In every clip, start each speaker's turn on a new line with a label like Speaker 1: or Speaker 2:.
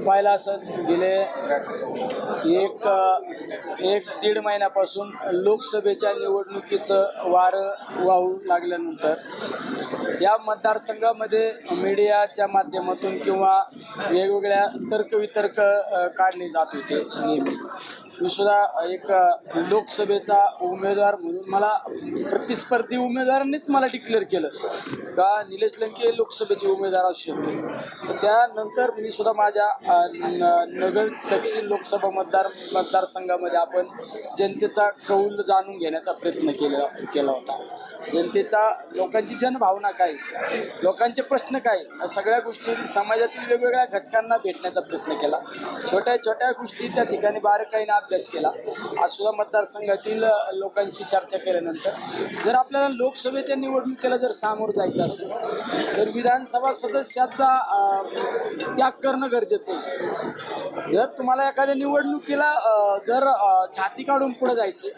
Speaker 1: पाहिलं असेल गेले एक एक दीड महिन्यापासून लोकसभेच्या निवडणुकीचं वारं वाहू लागल्यानंतर या मतदारसंघामध्ये मीडियाच्या माध्यमातून किंवा वेगवेगळ्या तर्कवितर्क काढले जात होते नेहमी. मी सुद्धा एक लोकसभेचा उमेदवार म्हणून मला प्रतिस्पर्धी उमेदवारांनीच मला डिक्लेअर केलं. का निलेश लंके लोकसभेचे उमेदवार असू शकतो. त्यानंतर मी सुद्धा माझ्या न- नगर दक्षिण लोकसभा मतदार मतदारसंघामध्ये आपण जनतेचा कौल जाणून घेण्याचा प्रयत्न केला केला होता. जनतेचा लोकांची जनभावना काय? लोकांचे प्रश्न काय? सगळ्या गोष्टी समाजातील वेगवेगळ्या घटकांना भेटण्याचा प्रयत्न केला. छोट्या छोट्या गोष्टी त्या ठिकाणी बारकाईने अभ्यास केला. आज सुद्धा मतदारसंघातील लोकांशी चर्चा केल्यानंतर जर आपल्याला लोकसभेच्या निवडणुकीला जर सामोरं जायचं असेल तर विधानसभा सदस्याचा त्याग करणं गरजेचं आहे. जर तुम्हाला एखाद्या निवडणुकीला जर छाती काढून पुढे जायचे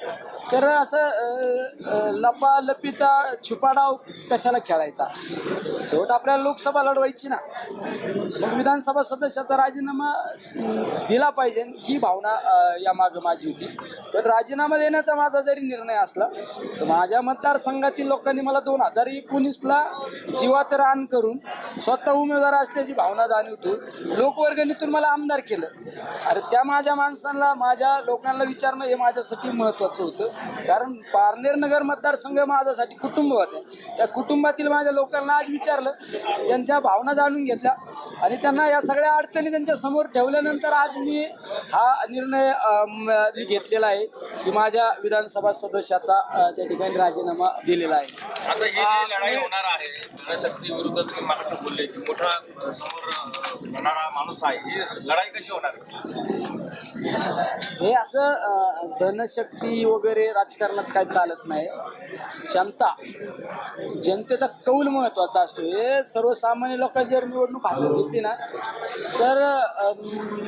Speaker 1: तर असं लपालपीचा छुपाडाव कशाला खेळायचा? शेवट आपल्याला लोकसभा लढवायची ना. मग विधानसभा सदस्याचा राजीनामा दिला पाहिजे ही भावना या मागं माझी होती. पण राजीनामा देण्याचा माझा जरी निर्णय असला तर माझ्या मतदारसंघातील लोकांनी मला दोन हजार एकोणीसला जीवाचं रान करून स्वतः उमेदवार असल्याची भावना जाणीवतो लोकवर्गणीतून मला आमदार केलं. अरे त्या माझ्या माणसांना माझ्या लोकांना विचारणं हे माझ्यासाठी महत्त्वाचं होतं. कारण पारनेर नगर मतदारसंघ माझ्यासाठी कुटुंब होते. त्या कुटुंबातील माझ्या लोकांना आज विचारलं त्यांच्या भावना जाणून घेतल्या आणि त्यांना या सगळ्या अडचणी त्यांच्यासमोर ठेवल्यानंतर आज मी हा निर्णय मी घेतलेला आहे की माझ्या विधानसभा सदस्याचा त्या ठिकाणी राजीनामा दिलेला आहे.
Speaker 2: आता ही जी लढाई होणार आहे जनशक्ती विरुद्ध तुम्ही बोलले की मोठा समोर होणारा माणूस आहे ही लढाई कशी होणार?
Speaker 1: हे असं अ, धनशक्ती वगैरे राजकारणात काय चालत नाही. क्षमता जनतेचा कौल महत्त्वाचा असतो. हे सर्वसामान्य लोकांची जर निवडणूक हातात घेतली ना तर अ,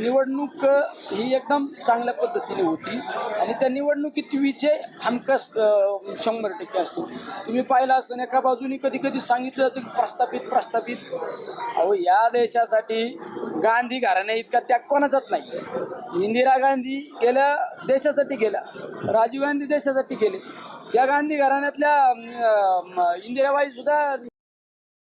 Speaker 1: निवडणूक ही एकदम चांगल्या पद्धतीने होती. आणि त्या निवडणुकीत विजय हमखास शंभर टक्के असतो. तुम्ही पाहिला असताना एका बाजूनी कधी कधी सांगितलं जातं की प्रस्थापित प्रस्थापित. अहो या देशासाठी गांधी घराण्या इतका त्याग कोणाचाच नाही. इंदिरा गांधी गेल्या देशासाठी गेल्या राजीव गांधी देशासाठी गेले. त्या गांधी घराण्यातल्या इंदिराबाई सुद्धा